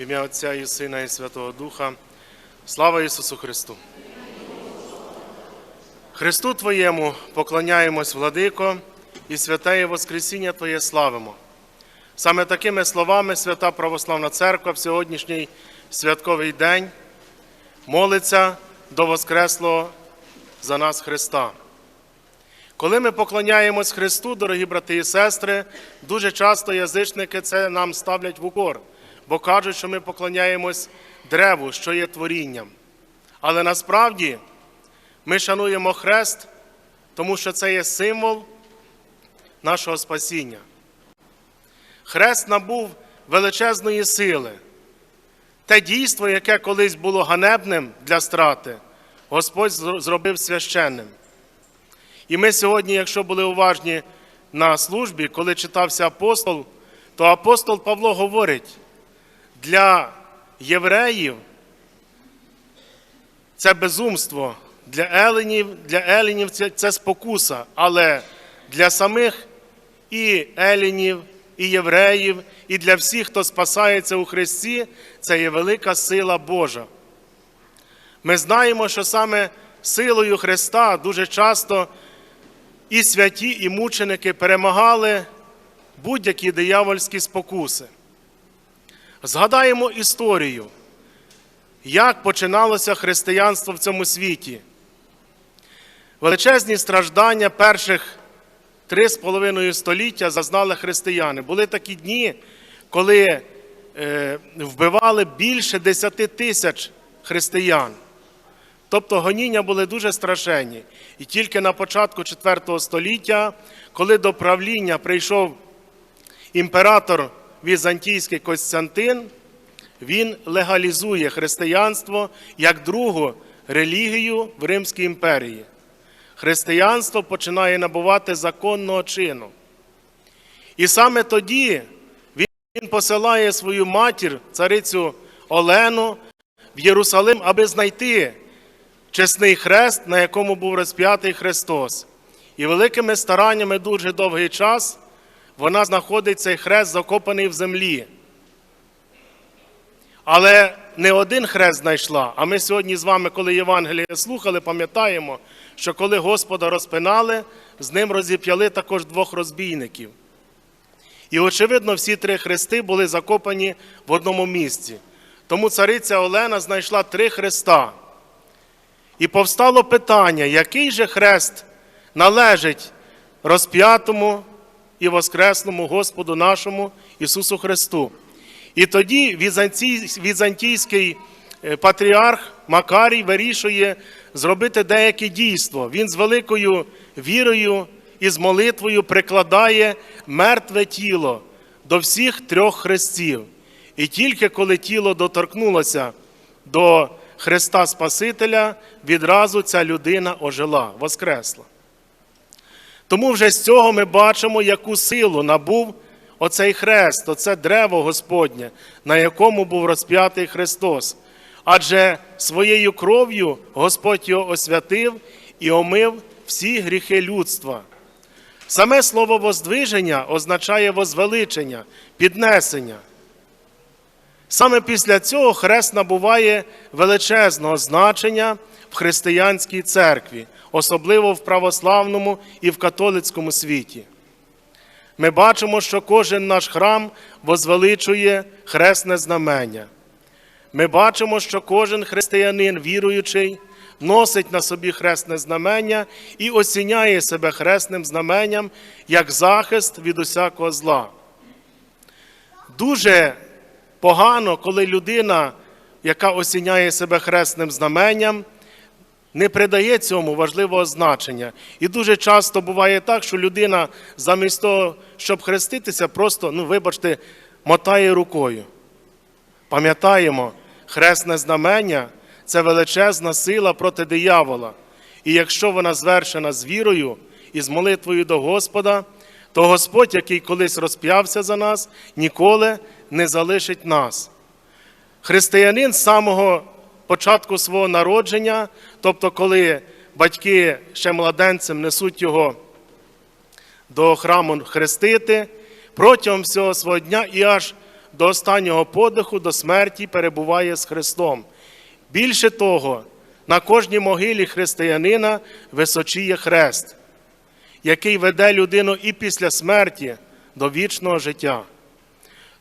Ім'я Отця і Сина і Святого Духа. Слава Ісусу Христу! Христу Твоєму поклоняємось, владико, і святеє Воскресіння Твоє славимо. Саме такими словами Свята Православна Церква в сьогоднішній святковий день молиться до Воскреслого за нас Христа. Коли ми поклоняємось Христу, дорогі брати і сестри, дуже часто язичники це нам ставлять в укор, бо кажуть, що ми поклоняємось древу, що є творінням. Але насправді ми шануємо хрест, тому що це є символ нашого спасіння. Хрест набув величезної сили. Те дійство, яке колись було ганебним для страти, Господь зробив священним. І ми сьогодні, якщо були уважні на службі, коли читався апостол, то апостол Павло говорить, для євреїв це безумство, для еленів, для еленів це, це спокуса, але для самих і еленів, і євреїв, і для всіх, хто спасається у Христі, це є велика сила Божа. Ми знаємо, що саме силою Христа дуже часто і святі, і мученики перемагали будь-які диявольські спокуси. Згадаємо історію, як починалося християнство в цьому світі. Величезні страждання перших три з половиною століття зазнали християни. Були такі дні, коли е, вбивали більше 10 тисяч християн. Тобто гоніння були дуже страшенні. І тільки на початку IV століття, коли до правління прийшов імператор Візантійський Костянтин, він легалізує християнство як другу релігію в Римській імперії. Християнство починає набувати законного чину. І саме тоді він посилає свою матір, царицю Олену, в Єрусалим, аби знайти чесний хрест, на якому був розп'ятий Христос. І великими стараннями дуже довгий час вона знаходить цей хрест закопаний в землі. Але не один хрест знайшла. А ми сьогодні з вами, коли Євангеліє слухали, пам'ятаємо, що коли Господа розпинали, з ним розіп'яли також двох розбійників. І, очевидно, всі три хрести були закопані в одному місці. Тому цариця Олена знайшла три хреста. І повстало питання, який же хрест належить розп'ятому і воскресному Господу нашому Ісусу Христу. І тоді візантійський патріарх Макарій вирішує зробити деяке дійство. Він з великою вірою і з молитвою прикладає мертве тіло до всіх трьох хрестів. І тільки коли тіло доторкнулося до Христа Спасителя, відразу ця людина ожила, воскресла. Тому вже з цього ми бачимо, яку силу набув оцей хрест, оце древо Господнє, на якому був розп'ятий Христос. Адже своєю кров'ю Господь його освятив і омив всі гріхи людства. Саме слово воздвиження означає возвеличення, піднесення. Саме після цього хрест набуває величезного значення в християнській церкві, особливо в православному і в католицькому світі. Ми бачимо, що кожен наш храм возвеличує хресне знамення. Ми бачимо, що кожен християнин, віруючий, носить на собі хресне знамення і осіняє себе хресним знаменням як захист від усякого зла. Дуже погано, коли людина, яка осіняє себе хресним знаменням, не придає цьому важливого значення. І дуже часто буває так, що людина замість того, щоб хреститися, просто, ну, вибачте, мотає рукою. Пам'ятаємо, хресне знамення це величезна сила проти диявола. І якщо вона звершена з вірою і з молитвою до Господа, то Господь, який колись розп'явся за нас, ніколи не залишить нас. Християнин з самого початку свого народження, тобто, коли батьки ще младенцем несуть його до храму хрестити, протягом всього свого дня і аж до останнього подиху, до смерті перебуває з Христом. Більше того, на кожній могилі християнина височіє хрест, який веде людину і після смерті до вічного життя.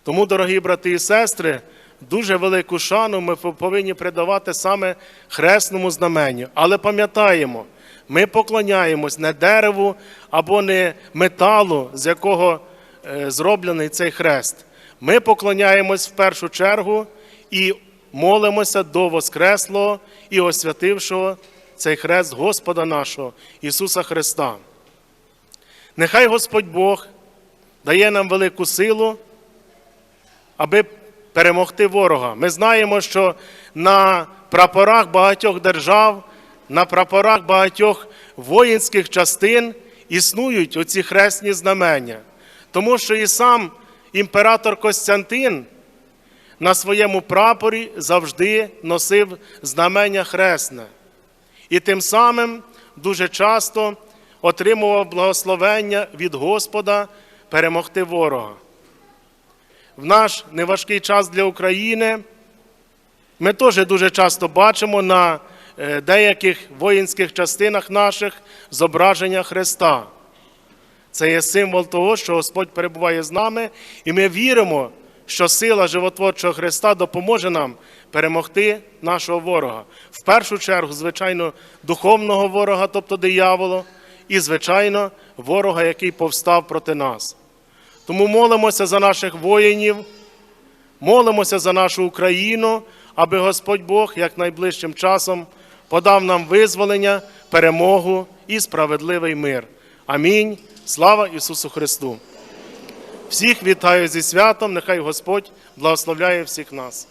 Тому, дорогі брати і сестри, дуже велику шану ми повинні придавати саме хресному знаменню. Але пам'ятаємо, ми поклоняємось не дереву або не металу, з якого е, зроблений цей хрест. Ми поклоняємось в першу чергу і молимося до Воскреслого і освятившого цей хрест Господа нашого Ісуса Христа. Нехай Господь Бог дає нам велику силу, аби перемогти ворога. Ми знаємо, що на прапорах багатьох держав, на прапорах багатьох воїнських частин існують оці хресні знамення. Тому що і сам імператор Костянтин на своєму прапорі завжди носив знамення хресне. І тим самим дуже часто отримував благословення від Господа перемогти ворога. В наш неважкий час для України ми теж дуже часто бачимо на е, деяких воїнських частинах наших зображення Христа. Це є символ того, що Господь перебуває з нами, і ми віримо, що сила животворчого Христа допоможе нам перемогти нашого ворога. В першу чергу, звичайно, духовного ворога, тобто дияволу, і, звичайно, ворога, який повстав проти нас. Тому молимося за наших воїнів, молимося за нашу Україну, аби Господь Бог як найближчим часом подав нам визволення, перемогу і справедливий мир. Амінь. Слава Ісусу Христу! Всіх вітаю зі святом, нехай Господь благословляє всіх нас.